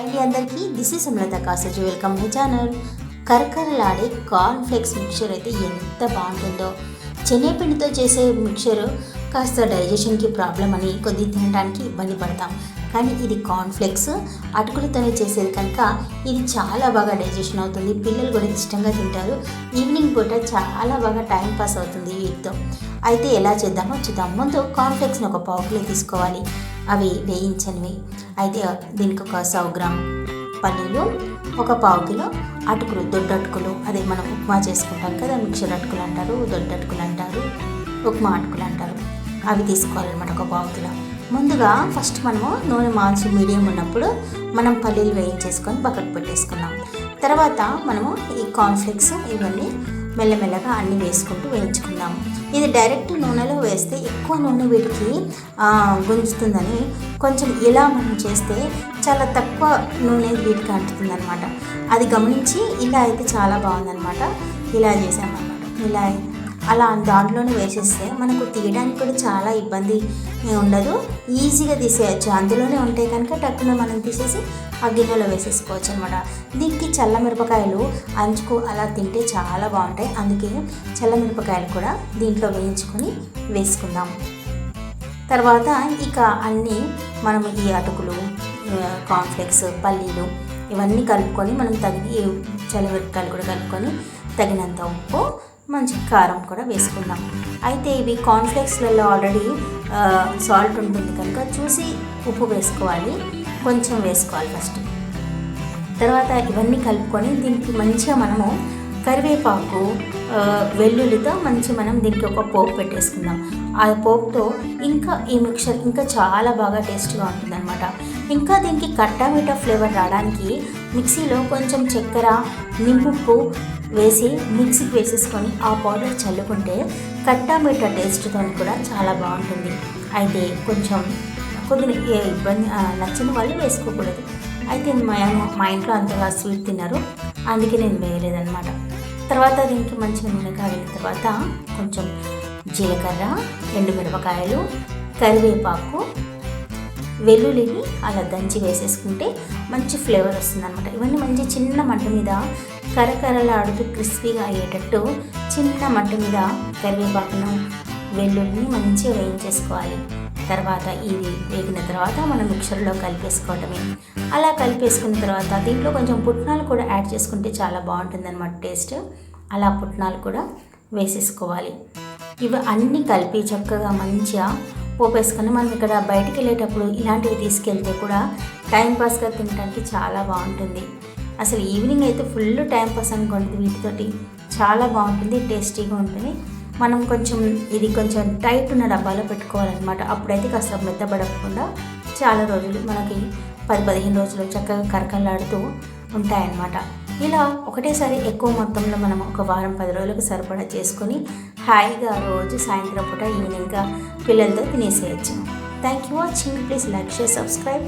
అండి అందరికీ this is Amalatha కాసజ్ వెల్కమ్ మై ఛానల్ కరకరలాడే కార్న్ ఫ్లేక్స్ మిక్చర్ అయితే ఎంత బాగుంటుందో. శనగపిండితో చేసే మిక్చర్ కాస్త డైజెషన్కి ప్రాబ్లం అని కొద్ది తినడానికి ఇబ్బంది పడతాం. కానీ ఇది కాన్ఫ్లెక్స్ అటుకులతోనే చేసేది కనుక ఇది చాలా బాగా డైజెషన్ అవుతుంది. పిల్లలు కూడా ఇష్టంగా తింటారు. ఈవినింగ్ పూట చాలా బాగా టైం పాస్ అవుతుంది వీటితో అయితే ఎలా చేద్దామో చూద్దాం. ముందు కాన్ఫ్లెక్స్ని ఒక పావుకిలో తీసుకోవాలి. అవి వేయించనివి. అయితే దీనికి ఒక సౌ గ్రామ్ పల్లీలు ఒక పావు కిలో అటుకులు దొడ్డటుకులు అదే మనం ఉప్మా చేసుకుంటాం కదా మిక్చర్ అటుకులు అంటారు దొడ్డటుకులు అంటారు ఉప్మా అటుకులు అంటారు. అవి తీసుకోవాలన్నమాట ఒక పావు కిలో. ముందుగా ఫస్ట్ మనము నూనె మాంచి మీడియం ఉన్నప్పుడు మనం పల్లీలు వేయించేసుకొని బకెట్ పెట్టేసుకున్నాం తర్వాత మనము ఈ కార్న్ఫ్లెక్స్ ఇవన్నీ మెల్లమెల్లగా అన్ని వేసుకుంటూ వేయించుకుందాం. ఇది డైరెక్ట్ నూనెలో వేస్తే ఎక్కువ నూనె వీటికి గుంజుతుందని కొంచెం ఇలా మనం చేస్తే చాలా తక్కువ నూనె వీటికి అంటుతుంది అనమాట అది గమనించి ఇలా అయితే చాలా బాగుందన్నమాట. ఇలా చేసామన్నమాట. ఇలా అలా దాంట్లోనే వేసేస్తే మనకు తీయడానికి కూడా చాలా ఇబ్బంది ఉండదు. ఈజీగా తీసేయచ్చు అందులోనే ఉంటే కనుక టక్కున మనం తీసేసి ఆ గిన్నెలో వేసేసుకోవచ్చు అనమాట దీనికి చల్ల మిరపకాయలు అంచుకు అలా తింటే చాలా బాగుంటాయి. అందుకే చల్ల మిరపకాయలు కూడా దీంట్లో వేయించుకొని వేసుకుందాం. తర్వాత ఇక అన్నీ మనం ఈ అటుకులు కాన్ఫ్లెక్స్ పల్లీలు ఇవన్నీ కలుపుకొని మనం తగిన చల్లమిరపకాయలు కూడా కలుపుకొని తగినంత ఉప్పు మంచి కారం కూడా వేసుకుందాం. అయితే ఇవి కార్న్ఫ్లెక్స్లలో ఆల్రెడీ సాల్ట్ ఉంటుంది కనుక చూసి ఉప్పు వేసుకోవాలి. కొంచెం వేసుకోవాలి ఫస్ట్ తర్వాత ఇవన్నీ కలుపుకొని దీనికి మంచిగా మనము కరివేపాకు వెల్లుల్లితో మంచి మనం దీనికి ఒక పోపు పెట్టేసుకుందాం. ఆ పోపుతో ఇంకా ఈ మిక్చర్ ఇంకా చాలా బాగా టేస్ట్గా ఉంటుందన్నమాట. ఇంకా దీనికి కట్టా మీఠా ఫ్లేవర్ రావడానికి మిక్సీలో కొంచెం చక్కెర నింపుప్పు వేసి మిక్సీకి వేసేసుకొని ఆ పౌడర్ చల్లుకుంటే కట్టా మీఠా టేస్ట్తో కూడా చాలా బాగుంటుంది. అయితే కొంచెం కొద్దిగా ఏ ఇబ్బంది నచ్చిన వాళ్ళు వేసుకోకూడదు. అయితే మా మా ఇంట్లో అంతగా స్వీట్ తిన్నారు అందుకే నేను వేయలేదన్నమాట. తర్వాత దీనికి మంచిగా నూనె కాగిన తర్వాత కొంచెం జీలకర్ర ఎండు మిరపకాయలు కరివేపాకు వెల్లుల్లిని అలా దంచి వేసేసుకుంటే మంచి ఫ్లేవర్ వస్తుంది అనమాట ఇవన్నీ మంచి చిన్న మంట మీద కరకరలాడుతూ క్రిస్పీగా అయ్యేటట్టు చిన్న మంట మీద కరివేపాకును వెల్లుల్లిని మంచిగా వేయించేసుకోవాలి. తర్వాత ఇవి వేగిన తర్వాత మనం మిక్చర్లో కలిపేసుకోవటమే. అలా కలిపేసుకున్న తర్వాత దీంట్లో కొంచెం పుట్నాలు కూడా యాడ్ చేసుకుంటే చాలా బాగుంటుంది అనమాట టేస్ట్. అలా పుట్నాలు కూడా వేసేసుకోవాలి. ఇవి అన్నీ కలిపి చక్కగా మంచిగా పోపేసుకొని మనం ఇక్కడ బయటికి వెళ్ళేటప్పుడు ఇలాంటివి తీసుకెళ్తే కూడా టైంపాస్గా తినడానికి చాలా బాగుంటుంది. అసలు ఈవినింగ్ అయితే ఫుల్ టైంపాస్ అనుకుంటుంది అనుకోండి వీటితోటి. చాలా బాగుంటుంది టేస్టీగా ఉంటుంది. మనం కొంచెం ఇది కొంచెం టైట్ ఉన్న డబ్బాలో పెట్టుకోవాలన్నమాట. అప్పుడైతే కాస్త మెత్తబడకుండా చాలా రోజులు మనకి పది పదిహేను రోజులు చక్కగా కరకలాడుతూ ఉంటాయన్నమాట. ఇలా ఒకటేసారి ఎక్కువ మొత్తంలో మనం ఒక వారం పది రోజులకు సరిపడా చేసుకొని హాయిగా రోజు సాయంత్రం పూట ఈవినింగ్గా పిల్లలతో తినేసేయచ్చు. Thank you watching please like share subscribe